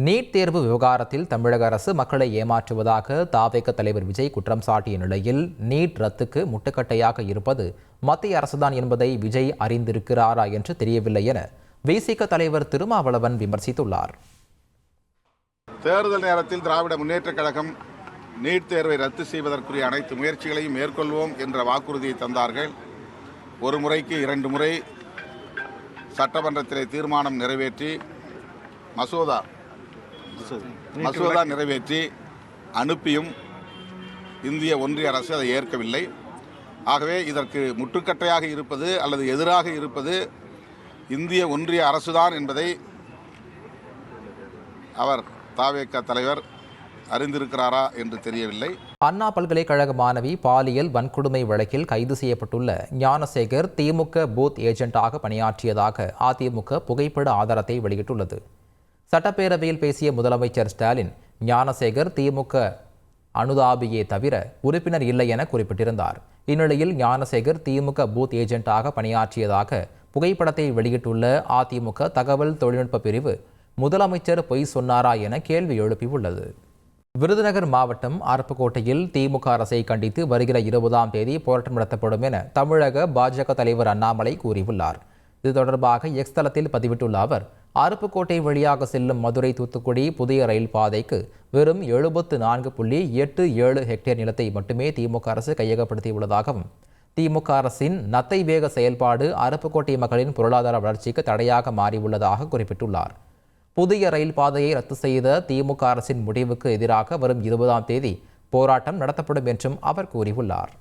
NEET தேர்வு விவகாரத்தில் தமிழக அரசு மக்களை ஏமாற்றுவதாக தாவேக தலைவர் விஜய் குற்றம் சாட்டிய நிலையில் நீட் ரத்துக்கு முட்டுக்கட்டையாக இருப்பது மத்திய அரசுதான் என்பதை விஜய் அறிந்திருக்கிறாரா என்று தெரியவில்லை என விசிக தலைவர் திருமாவளவன் விமர்சித்துள்ளார். தேர்தல் நேரத்தில் திராவிட முன்னேற்றக் கழகம் நீட் தேர்வை ரத்து செய்வதற்குரிய அனைத்து முயற்சிகளையும் மேற்கொள்வோம் என்ற வாக்குறுதியை தந்தார்கள். ஒரு முறைக்கு இரண்டு முறை சட்டமன்றத்திலே தீர்மானம் நிறைவேற்றி மசோதா மசோதா நிறைவேற்றி அனுப்பியும் இந்திய ஒன்றிய அரசு அதை ஏற்கவில்லை. ஆகவே இதற்கு முட்டுக்கட்டையாக இருப்பது அல்லது எதிராக இருப்பது இந்திய ஒன்றிய அரசுதான் என்பதை அவர் தாவேக தலைவர் அறிந்திருக்கிறாரா என்று தெரியவில்லை. அண்ணா பல்கலைக்கழக மாணவி பாலியல் வன்கொடுமை வழக்கில் கைது செய்யப்பட்டுள்ள ஞானசேகர் திமுக பூத் ஏஜென்ட்டாக பணியாற்றியதாக அதிமுக புகைப்பட ஆதாரத்தை வெளியிட்டுள்ளது. சட்டப்பேரவையில் பேசிய முதலமைச்சர் ஸ்டாலின் ஞானசேகர் திமுக அனுதாபியே தவிர உறுப்பினர் இல்லை என குறிப்பிட்டிருந்தார். இந்நிலையில் ஞானசேகர் திமுக பூத் ஏஜென்ட்டாக பணியாற்றியதாக புகைப்படத்தை வெளியிட்டுள்ள அதிமுக தகவல் தொழில்நுட்ப பிரிவு முதலமைச்சர் பொய் சொன்னாரா என கேள்வி எழுப்பியுள்ளது. விருதுநகர் மாவட்டம் அருப்புக்கோட்டையில் திமுக அரசை கண்டித்து வருகிற இருபதாம் தேதி போராட்டம் நடத்தப்படும் என தமிழக பாஜக தலைவர் அண்ணாமலை கூறியுள்ளார். இது தொடர்பாக எக்ஸ் தளத்தில் பதிவிட்டுள்ள அவர் அருப்புக்கோட்டை வழியாக செல்லும் மதுரை தூத்துக்குடி புதிய ரயில் பாதைக்கு வெறும் எழுபத்து நான்கு புள்ளி எட்டு ஏழு ஹெக்டேர் நிலத்தை மட்டுமே திமுக அரசு கையகப்படுத்தியுள்ளதாகவும் திமுக அரசின் நத்தை வேக செயல்பாடு அருப்புக்கோட்டை மக்களின் பொருளாதார வளர்ச்சிக்கு தடையாக மாறியுள்ளதாக குறிப்பிட்டுள்ளார். புதிய ரயில் பாதையை ரத்து செய்த திமுக அரசின் முடிவுக்கு எதிராக வரும் இருபதாம் தேதி போராட்டம் நடத்தப்படும் என்றும் அவர் கூறியுள்ளார்.